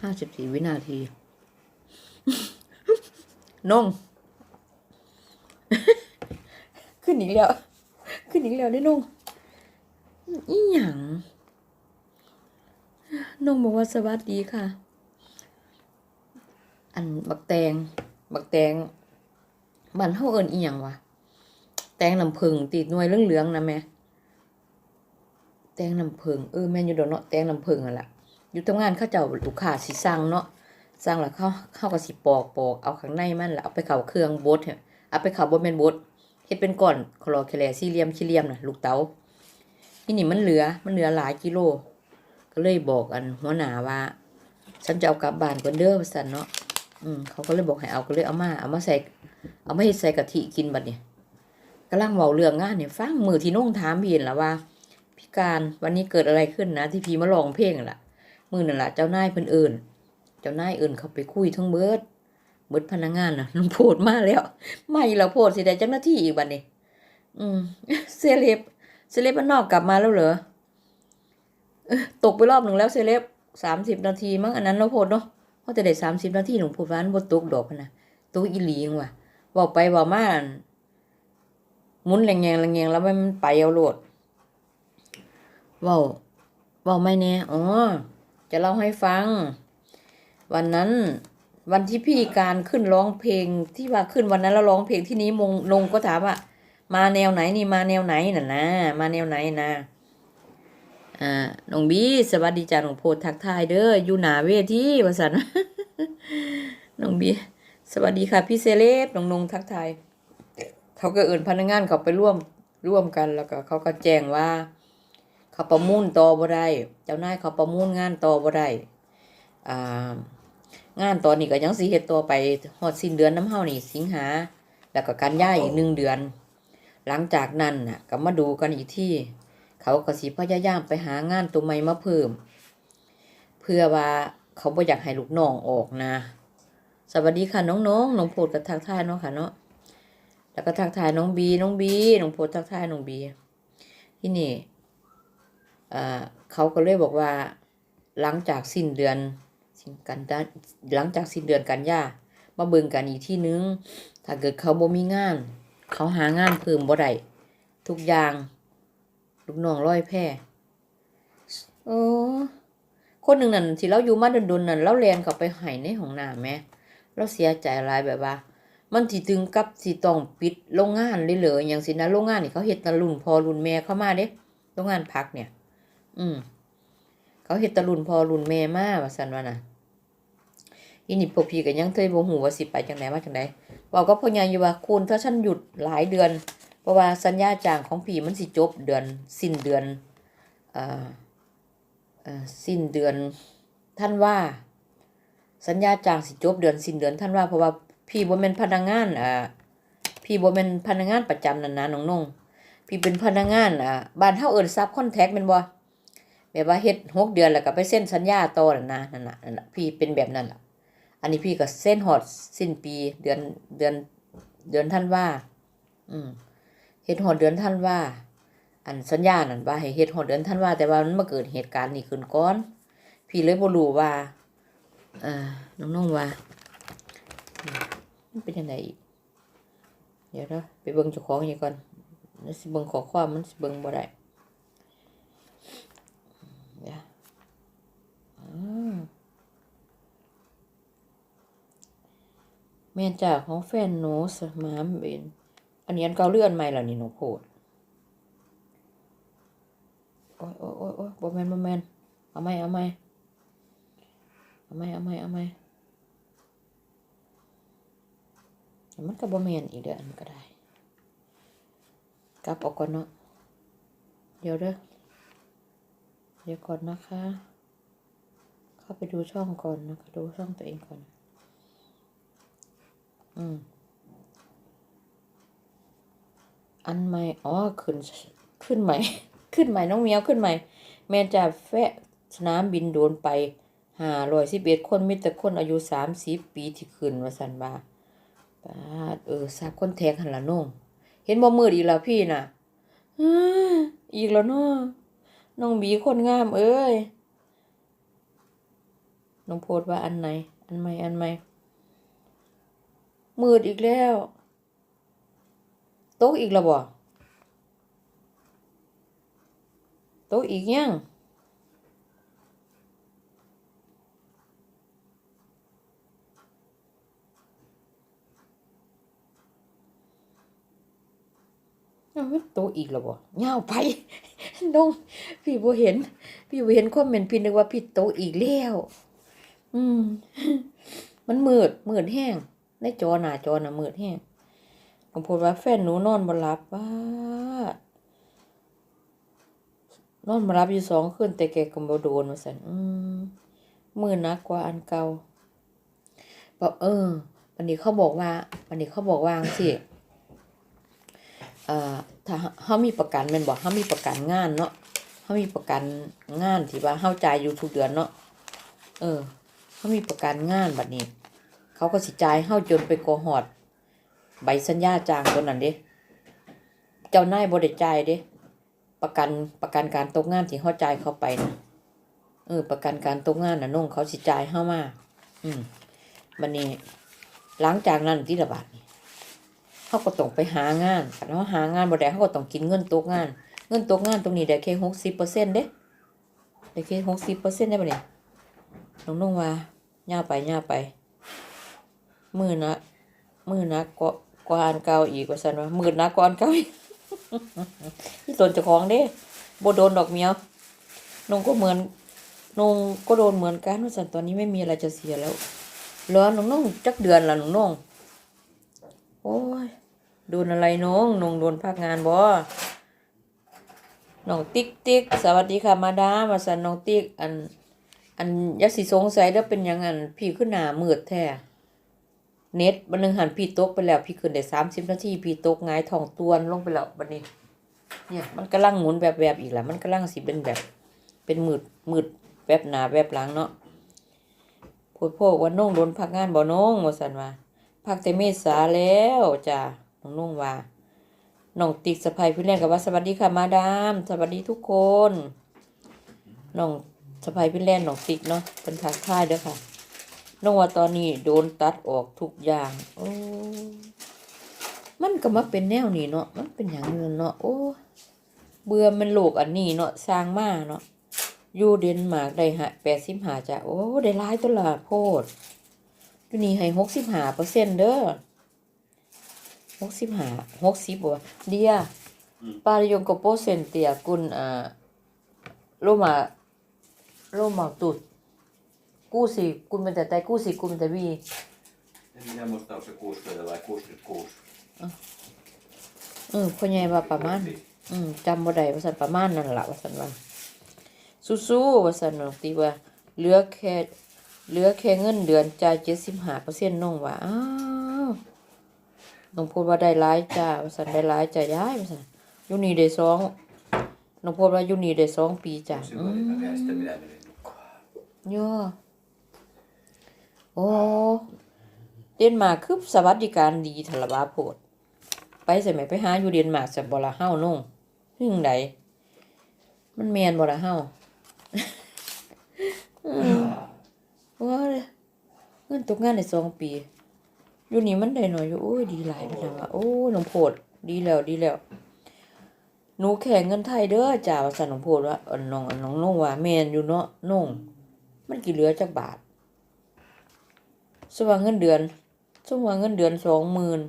ห้าสิบสี่วินาทีนงขึ้นอีกแล้ว ขึ้นอีกแล้วได้นงอีหยังนงบอกว่าสวัสดีค่ะ อันบักแตง บักแตงบ้านเฮาเอิ้นอีหยังวะแตงน้ำผึ้งติดหน่วยเหลืองๆนะแม่แตงน้ำผึ้งเออแม่อยู่ดอกเนาะแตงน้ำผึ้งอะล่ะ อยู่ทำงานเขาเจ้าลูกค้าสิสั่งเนาะสั่งแล้วเขาเขาก็สิปอกปอกเอาข้างในมันแล้วเอาไปเข้าเครื่องบดเนี่ยเอาไปเข้าบ่แม่นบดเฮ็ดเป็นก้อนคลอแคลสี่เหลี่ยมสี่เหลี่ยมน่ะลูกเต๋านี่นี่มันเหลือมันเหลือหลายกิโล ก็เลยบอกอันหัวหน้าว่าฉันจะเอากลับบ้านก่อนเด้อว่าซั่นเนาะอืมเขาก็เลยบอกให้เอาก็เลยเอามาเอามาใส่ เอามาเฮ็ดใส่กะทิกินบัดเนี่ยกำลังเว้าเรื่องงานเนี่ยฟังมือที่น้องถามพี่เห็นแล้วว่า พี่การวันนี้เกิดอะไรขึ้นนะ ที่พี่มาร้องเพลงล่ะ มือนั่นแหละเจ้านายเพิ่นเอิญเจ้านายเอิญเขาไปคุยทั้งเบิด เบิดพนักงานน่ะลุงโพดมาแล้วไม่เราโพดสิได้เจ้าหน้าที่อีกบัดนี้ อืมเซเลบเซเลบมันนอกกลับมาแล้วเหรอตกไปรอบหนึ่งแล้วเซเลบสามสิบนาทีมั้งอันนั้นเราโพดเนาะเขาจะได้สามสิบนาทีหลวงพูดว่านบนตกดอกพนะตกอีหลีงว่ะบอกไปบอกมาหมุนแรงๆแรงๆแล้วมันไปเอาโหลดว้าเว้าไม่แน่อ๋อ จะเล่าให้ฟัง วันนั้นวันที่พี่การขึ้นร้องเพลงที่ว่าขึ้นวันนั้นแล้วร้องเพลงที่นี้มงลงก็ถามว่า มาแนวไหนนี่มาแนวไหนน่ะนะ มาแนวไหนนะอ่าน้องบีสวัสดีจ้าน้องโพดทักทายเด้ออยู่หนาเวทีวสันน้องบีสวัสดีค่ะพี่เซเลบน้องนงทักทายเขาก็เอื่นพนักงานเขาไปร่วมร่วมกันแล้วก็เขาก็แจ้งว่า เขาประมูลต่อบ่ได้เจ้านายเขาประมูลงานต่อบ่ได้อ่างานตอนนี้ก็ยังสิเฮ็ดต่อไปฮอดสิ้นเดือนน้ำเฮานี่ สิงหาแล้วก็กันยายอีกหนึ่งเดือน หลังจากนั้นน่ะก็มาดูกันอีกที่ เขาก็สิพยายามไปหางานตัวใหม่มาเพิ่ม เพื่อว่าเขาบ่อยากให้ลูกน้องออกนะ สวัสดีค่ะน้องๆน้น้องโพดกับทักทายเนาะค่ะเนาะแล้วก็ทักทายน้องบีน้องบีน้องโพดทักทายน้องบีที่นี่อ่า เขาก็เลยบอกว่า หลังจากสิ้นเดือนสิ้นกันหลังจากสิ้นเดือนกันยามาเบิ่งกันอีกที่นึง ถ้าเกิดเขาบ่มีงาน เขาหางานเพิ่มบ่ได้ทุกอย่างลูกน้องร้อยแพร่โอ้คนหนึ่งนั่นที่เราอยู่มาดนๆนั่นเราเรียนเขาไปไห้ในห้องน้ำแหม่เราเสียใจหลายแบบว่า มันสิถึงกับสิต้องปิดโรงงานเลยเหรออย่างสินะโรงงานนี่เขาเฮ็ดแตะรุ่นพอรุ่นแม่เข้ามาเด้โรงงานพักเนี่ย อืมเขาเฮ็ดตะรุนพอรุนแม่มาว่าซั่นว่าน่ะอีนี่พวกพี่ก็ยังเคยบ่ฮู้ว่าสิไปจังไดมาจังไดเว้าก็พ่อใหญ่อยู่ว่าคุณถ้าฉันหยุดหลายเดือน เพราะว่าสัญญาจ้างของพี่มันสิจบเดือนสิ้นเดือนเอ่อเอ่อสิ้นเดือนท่านว่า สัญญาจ้างสิจบเดือนสิ้นเดือนท่านว่าเพราะว่าพี่บ่แม่นพนักงานอ่าพี่บ่แม่นพนักงานประจำนั่นนะน้องนงพี่เป็นพนักงานอ่าบ้านเฮาเอิ้นซับคอนแทคแม่นบ่ แบบว่าเฮ็ดหกเดือนแล้วก็ไปเซ็นสัญญาต่อนั่นนะนั่นน่ะนั่นน่ะพี่เป็นแบบนั้นล่ะ อันนี้พี่ก็เซ็นฮอดสิ้นปีเดือนเดือนเดือนท่านว่า อืมเฮ็ดฮอดเดือนท่านว่า อันสัญญานั่นว่าให้เฮ็ดฮอดเดือนท่านว่า แต่ว่ามันมาเกิดเหตุการณ์นี้ขึ้นก่อน พี่เลยบ่รู้ว่าเอ่อน้องๆว่ามันเป็นจังไดอีกเดี๋ยวเด้อไปเบิ่งเจ้าของอีกก่อนสิเบิ่งขอความมันสิเบิ่งบ่ได้ เดี๋ยว อืมนจ้าของแฟนหนูสมามเบนอันนี้อันเกาเลื่อนใหม่แล้วนี่หนูโพดโอ้ยโอ้ยโอ้ยโอ้ยบ่แมนบ่แมนเอาไหมเอาไหมเอาไหมเอาไหมเอาไหมมันก็บ่แมนอีกเด้ออันนก็ได้กลับออกก่อนเนาะเดี๋ยวเด้อเดี๋ยวก่อนนะคะ เข้าไปดูช่องก่อนนะคะดูช่องตัวเองก่อน อืม อันใหม่ อ๋อ ขึ้น ขึ้นใหม่ ขึ้นใหม่ น้องเมียวขึ้นใหม่ แม่จาแฟะสนามบินโดนไปหาร้อยสิบเอ็ดคนมีแต่คนอายุสามสิบปีที่ขึ้นว่าสันบาปาดเออทราบคนแทงหันละน้องเห็นบ่มืดอีกแล้วพี่น่ะอีกแล้วเนาะน้องบีคนงามเอ้ย น้องโพดว่าอันไหน อันใหม่ อันใหม่ มืดอีกแล้ว โต๊ะอีกแล้วบ่โต๊ะอีกยังโต๊ะอีกแล้วบ่ยาไปน้องพี่บ่เห็น พี่บ่เห็นคอมเมนต์พี่นึกว่าพี่โต๊ะอีกแล้ว อืม มันมืดมืดแห้งในจอหน้าจอน่ะมืดแห้งผมพูดว่าแฟนหนูนอนบ่หลับว่านอนบ่หลับอยู่สองคืนแต่แกก็บ่โดนว่าซั่นอืมมือหนักกว่าอันเก่าบอกเออวันนี้เขาบอกว่าวันนี้เขาบอกว่าจังซี่เอ่อถ้าเฮามีประกันม่นบ่เฮามีประกันงานเนาะเฮามีประกันงานที่ว่าเฮาจ่ายอยู่ทุกเดือนเนาะเออ เขามีประกันงานบัดนี้ เขาก็สิจ่ายเฮาจนไปกอหอด ใบสัญญาจ้างตัวนั้นเด้เจ้านายบ่ได้จ่ายเด้ประกันประกันการตกงานที่เฮาจ่ายเขาไปนะเออ ประกันการตกงานน่ะน้องเขาสิจ่ายเฮามาอืมบัดนี้ หลังจากนั้นที่ละบาทนี่เฮาก็ต้องไปหางานเฮาหางานบ่ได้เฮาก็ต้องกินเงินตกงาน เงินตกงานตรงนี้ได้แค่60%เปอร์เซ็นต์เด้ได้แค่60%ได้บ่เนี่ย น้องนุ่งว่าย่าไปย่าไป มือนะมือนะก็กว่าอันเก่าอีกว่าสันว่ามือนะกว่าอันเก่าอีกที่ตนเจ้าของเด้บโดนดอกเมียวนงก็เหมือนนงก็โดนเหมือนกันว่าสันตอนนี้ไม่มีอะไรจะเสียแล้วเหรอน้องนงจักเดือนละนงนงโอ้ยโดนอะไรนงนงโดนพักงานบ่น้องติ๊กติ๊กสวัสดีค่ะมาดามาสันน้องติ๊กอัน อันยักสิสงสัยแล้วเป็นยังอันพี่ขึ้นหน้ามืดแท้เน็ตบันนึงหันพี่ตกไปแล้ว พี่ขึ้นได้สามสิบนาทีพี่ตกงายทองตวนลงไปแล้วบันนี้ เนี่ยมันกำลังหมุนแบบแบบอีกแล้วมันกำลังสิเป็นแบบ เป็นมืดมืดแบบหนาแบบหลังเนาะพูดพวกว่าน้องโดนพักงานบ่น้องว่าสันว่าพักแต่เมษาแล้วจ้ะน้องนุ่งว่าน้องติ๊กสะพายพี่เล่นกับว่าสวัสดีค่ะมาดาม สวัสดีทุกคนน้อง สะพายพี่แลนด์หนองติ๊กเนาะเป็นทักทายเด้อค่ะน้องว่าตอนนี้โดนตัดออกทุกอย่างโอ้มันก็มาเป็นแนวนี้เนาะมันเป็นอย่างนี้เนาะโอ้เบื่อมันโลกอันนี้เนาะสร้างมาเนาะอยู่เดนมาร์กได้ฮะแปดสิบหาจ้ะโอ้ได้ร้ายตัวละโพดอยู่นี่ให้หกสิบหาเปอร์เซ็นต์เด้อหกสิบหาหกสิบบ่เดียปาริยงกโปเซนเตียกุลอ่าโลมา Roma tut. Kuusi, kymmentä tai kuusikymmentä viisi. En minä muista, onko se 60 vai 66. เออพ่อใหญ่ว่าประมาณ อืมจำบ่ได้ว่าสันประมาณนั่นล่ะว่าสันว่าสู้ๆว่าสันน้องตีว่าเหลือแค่เหลือแค่เงินเดือนจ่ายเจ็ดสิบห้าเปอร์เซ็นต์น้องว่าอ้าวน้องพูดว่าได้หลายจ้าว่าสันได้หลายจ้าย้ายว่าสันอยู่นี่ได้สองน้องพูดว่าอยู่นี่ได้สองปีจ้ะ Tosi อื välillä ม ย่อโอ้ เดนมาร์กคือสวัสดิการดีทละบาโพด ไปใส่ไหมไปหาอยู่เดนมาร์กสับบละเฮ้านุ่งหึ่งใดมันแมนบละเฮาว่าเลยเงินตกงานได้สองปี อยู่นี่มันได้หน่อยอยู่โอ้ยดีหลายพะนะว่าโอ้ยน้องโพดดีแล้วดีแล้วหนูแข่งเงินไทยเด้อจ้าว่าสันน้องโพดว่าเออน้องน้องน้องว่าแมนอยู่เนาะน้อง มันกี่เหลือจักบาทสว่าเงินเดือนสว่าเงินเดือนสองหมื่น